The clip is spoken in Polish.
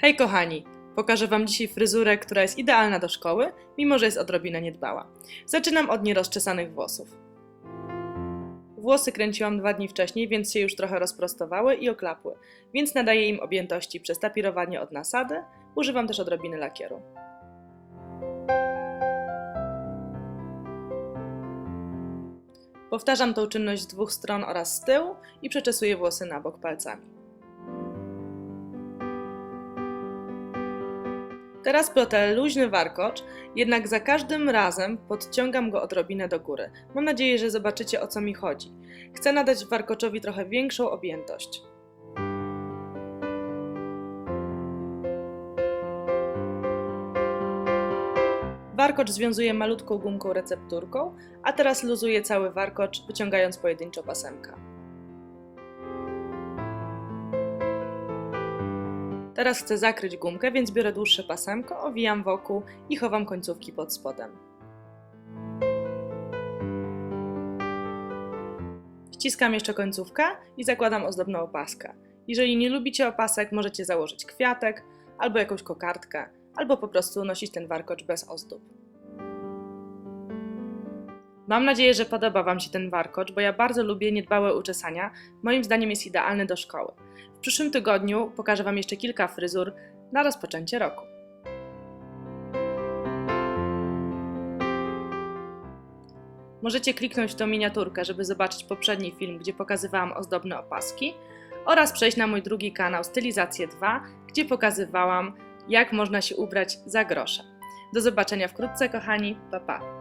Hej kochani! Pokażę Wam dzisiaj fryzurę, która jest idealna do szkoły, mimo że jest odrobinę niedbała. Zaczynam od nierozczesanych włosów. Włosy kręciłam dwa dni wcześniej, więc się już trochę rozprostowały i oklapły, więc nadaję im objętości przez tapirowanie od nasady. Używam też odrobiny lakieru. Powtarzam tą czynność z dwóch stron oraz z tyłu i przeczesuję włosy na bok palcami. Teraz plotę luźny warkocz, jednak za każdym razem podciągam go odrobinę do góry. Mam nadzieję, że zobaczycie o co mi chodzi. Chcę nadać warkoczowi trochę większą objętość. Warkocz związuję malutką gumką recepturką, a teraz luzuję cały warkocz, wyciągając pojedynczo pasemka. Teraz chcę zakryć gumkę, więc biorę dłuższe pasemko, owijam wokół i chowam końcówki pod spodem. Ściskam jeszcze końcówkę i zakładam ozdobną opaskę. Jeżeli nie lubicie opasek, możecie założyć kwiatek albo jakąś kokardkę, albo po prostu nosić ten warkocz bez ozdób. Mam nadzieję, że podoba Wam się ten warkocz, bo ja bardzo lubię niedbałe uczesania. Moim zdaniem jest idealny do szkoły. W przyszłym tygodniu pokażę Wam jeszcze kilka fryzur na rozpoczęcie roku. Możecie kliknąć w tą miniaturkę, żeby zobaczyć poprzedni film, gdzie pokazywałam ozdobne opaski oraz przejść na mój drugi kanał Stylizację 2, gdzie pokazywałam, jak można się ubrać za grosze. Do zobaczenia wkrótce, kochani. Pa, pa.